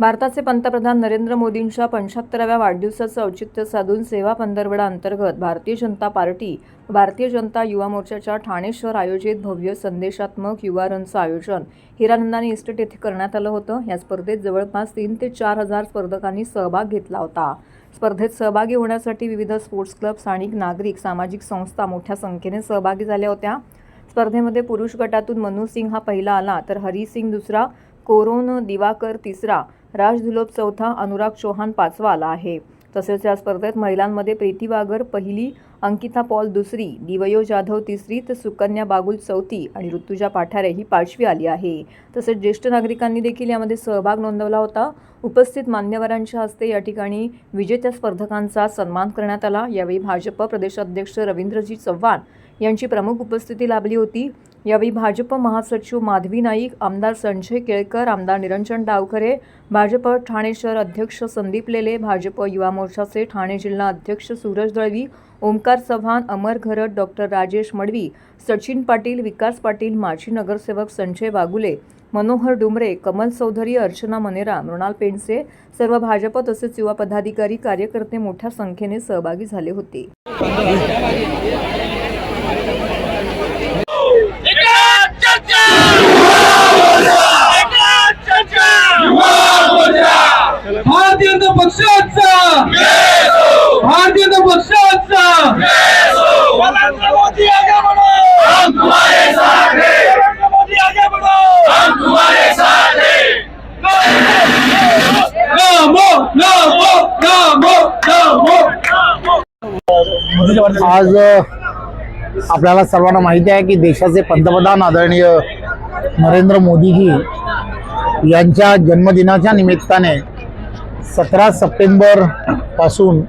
भारताचे पंतप्रधान नरेंद्र मोदींच्या पंच्याहत्तराव्या वाढदिवसाचं औचित्य साधून सेवा पंधरवडा अंतर्गत भारतीय जनता पार्टी भारतीय जनता युवा मोर्चाच्या ठाणे शहर आयोजित भव्य संदेशात्मक युवा रनचं आयोजन हिरानंदानी इस्टेट येथे करण्यात आलं होतं. या स्पर्धेत जवळपास तीन ते चार हजार स्पर्धकांनी सहभाग घेतला होता. स्पर्धेत सहभागी होण्यासाठी विविध स्पोर्ट्स क्लब स्थानिक नागरिक सामाजिक संस्था मोठ्या संख्येने सहभागी झाल्या होत्या. स्पर्धेमध्ये पुरुष गटातून मनु सिंग हा पहिला आला तर हरी सिंग दुसरा कोरोन दिवाकर तिसरा राज धुलोप चौथा अनुराग चौहान पाचवा आला आहे. तसेच या स्पर्धेत महिलांमध्ये प्रीती वाघर पहिली अंकिता पॉल दुसरी दिवयो जाधव तिसरी तर सुकन्या बागुल चौथी आणि ऋतुजा पाठारे ही पाचवी आली आहे. तसेच ज्येष्ठ नागरिकांनी देखील यामध्ये सहभाग नोंदवला होता. उपस्थित मान्यवरांच्या हस्ते या ठिकाणी विजेत्या स्पर्धकांचा सन्मान करण्यात आला. यावेळी भाजप प्रदेशाध्यक्ष रवींद्रजी चव्हाण यांची प्रमुख उपस्थिती लाभली होती. यावेळी भाजप महासचिव माधवी नाईक आमदार संजय केळकर आमदार निरंजन डावखरे भाजप ठाणे शहर अध्यक्ष संदीप लेले भाजप युवा मोर्चाचे ठाणे जिल्हा अध्यक्ष सूरज दळवी ओमकार चव्हाण अमर घरट डॉक्टर राजेश मडवी सचिन पाटील विकास पाटील माजी नगरसेवक संजय वागुले मनोहर डुमरे कमल चौधरी अर्चना मनेरा मृणाल पेंडसे सर्व भाजप तसेच युवा पदाधिकारी कार्यकर्ते मोठ्या संख्येने सहभागी झाले होते. भारतीय जनता पक्षाचा. भारतीय जनता पक्षाचा. नरेंद्र मोदी आगे बढ़ो हम तुम्हारे साथ हैं नरेंद्र मोदी आगे बढ़ो हम तुम्हारे साथ हैं नमो नमो नमो नमो आज आपल्याला सर्वांना माहिती आहे की देशाचे पंतप्रधान आदरणीय नरेंद्र मोदीजी यांच्या जन्मदिनाच्या निमित्ताने सतरा सप्टेंबरपासून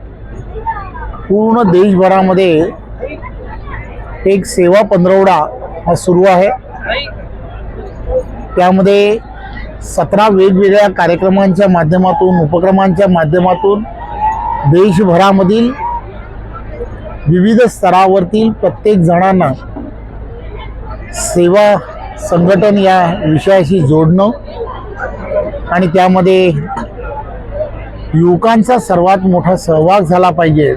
पूर्ण देशभरामध्ये एक सेवा पंधरवडा हा सुरू आहे. त्यामध्ये सतरा वेगवेगळ्या कार्यक्रमांच्या माध्यमातून उपक्रमांच्या माध्यमातून देशभरामधील विविध स्तरावरतील प्रत्येक जणांना सेवा संघटन या विषयाशी जोडणं आणि त्यामध्ये युवकांचा सर्वात मोठा सहभाग झाला पाहिजे.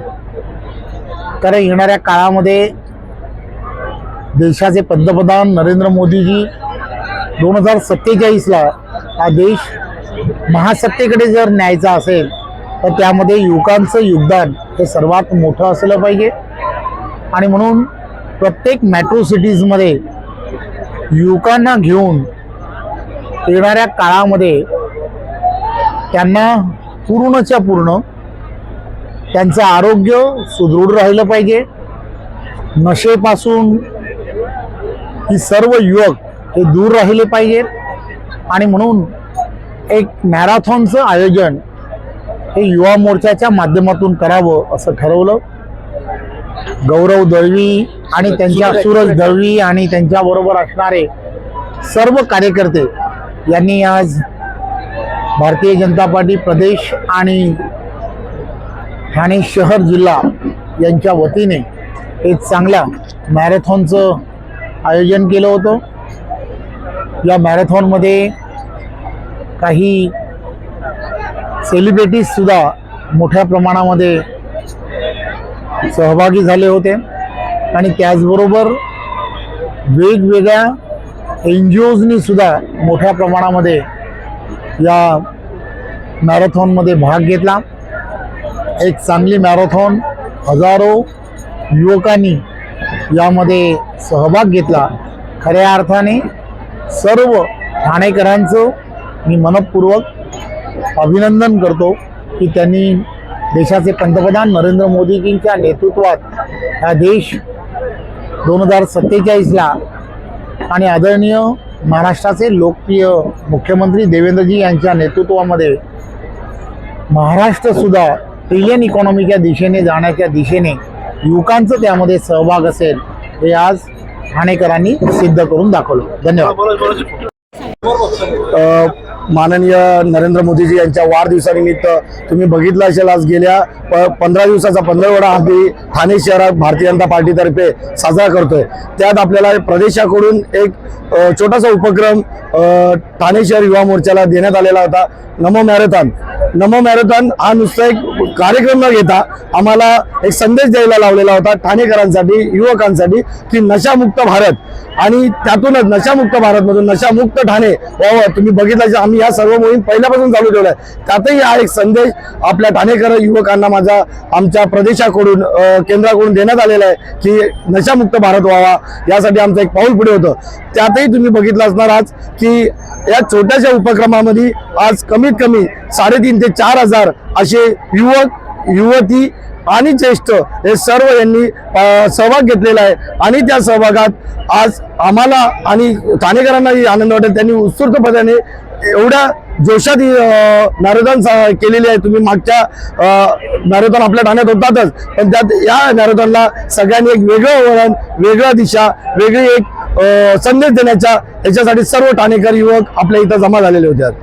कारण येणाऱ्या काळामध्ये देशाचे पंतप्रधान नरेंद्र मोदीजी दोन हजार सत्तेचाळीसला हा देश महासत्तेकडे जर न्यायचा असेल तर त्यामध्ये युवकांचं योगदान हे सर्वात मोठं असलं पाहिजे. आणि म्हणून प्रत्येक मेट्रो सिटीजमध्ये युवकांना घेऊन येणाऱ्या काळामध्ये त्यांना पूर्णच्या पूर्ण त्यांचं आरोग्य सुदृढ राहिलं पाहिजे. नशेपासून ही सर्व युवक हे दूर राहिले पाहिजेत आणि म्हणून एक मॅरेथॉनचं आयोजन हे युवा मोर्चाच्या माध्यमातून करावं असं ठरवलं. गौरव दळवी आणि त्यांच्या सूरज दळवी. आणि त्यांच्याबरोबर असणारे सर्व कार्यकर्ते यांनी आज भारतीय जनता पार्टी प्रदेश आणि ठाणे शहर जिल्हा यांच्या वतीने एक चांगल्या मॅरेथॉनचं आयोजन केलं होतं. या मॅरेथॉनमध्ये काही सेलिब्रिटीजसुद्धा मोठ्या प्रमाणामध्ये सहभागी झाले होते. आणि त्याचबरोबर वेगवेगळ्या एन जी ओजनी सुद्धा मोठ्या प्रमाणामध्ये या मॅरेथॉनमध्ये भाग घेतला. एक चांगली मॅरेथॉन हजारो युवकांनी यामध्ये सहभाग घेतला. खऱ्या अर्थाने सर्व ठाणेकरांचं मी मनपूर्वक अभिनंदन करतो की त्यांनी देशाचे पंतप्रधान नरेंद्र मोदीजींच्या नेतृत्वात हा देश दोन हजार सत्तेचाळीसला आणि आदरणीय महाराष्ट्राचे लोकप्रिय मुख्यमंत्री देवेंद्रजी यांच्या नेतृत्वामध्ये महाराष्ट्रसुद्धा ट्रिलियन इकॉनॉमीच्या दिशेने जाण्याच्या दिशेने युवकांचं त्यामध्ये सहभाग असेल हे आज ठाणेकरांनी सिद्ध करून दाखवलं. धन्यवाद. माननीय नरेंद्र मोदीजी यांच्या वाढदिवसानिमित्त तुम्ही बघितलं असेल आज गेल्या प पंधरा दिवसाचा पंधरवडा आम्ही ठाणे शहरात भारतीय जनता पार्टीतर्फे साजरा करतोय. त्यात आपल्याला प्रदेशाकडून एक छोटासा उपक्रम ठाणे शहर युवा मोर्चाला देण्यात आलेला होता. नमो मॅरेथॉन. नमो मॅरेथॉन हा नुसता एक कार्यक्रम न घेता आम्हाला एक संदेश द्यायला लावलेला होता ठाणेकरांसाठी युवकांसाठी की नशामुक्त भारत. आणि त्यातूनच नशामुक्त भारतमधून नशामुक्त ठाणे व्हावं. तुम्ही बघितलं आम्ही या सर्व मोहीम पहिल्यापासून चालू ठेवलाय. त्यातही हा एक संदेश आपल्या ठाणेकर युवकांना माझा आमच्या प्रदेशाकडून केंद्राकडून देण्यात आलेला आहे की नशामुक्त भारत व्हावा. यासाठी आमचं एक पाऊल पुढे होतं. त्यातही तुम्ही बघितलं असणार आज की या छोट्याशा उपक्रमामध्ये आज कमीत कमी साडेतीन ते चार हजार असे युवक युवती आणि ज्येष्ठ हे सर्व यांनी सहभाग घेतलेला आहे. आणि त्या सहभागात आज आम्हाला आणि ठाणेकरांनाही आनंद वाटेल. त्यांनी उत्स्फूर्तपणाने एवढ्या जोशात मॅरेथॉन केलेली आहे. तुम्ही मागच्या मॅरेथॉन आपल्या ठाण्यात होतातच. पण त्यात या मॅरेथॉनला सगळ्यांनी एक वेगळं वळण वेगळं दिशा वेगळी एक संदेश देण्याच्या याच्यासाठी सर्व ठाणेकर युवक आपल्या इथं जमा झालेले होते.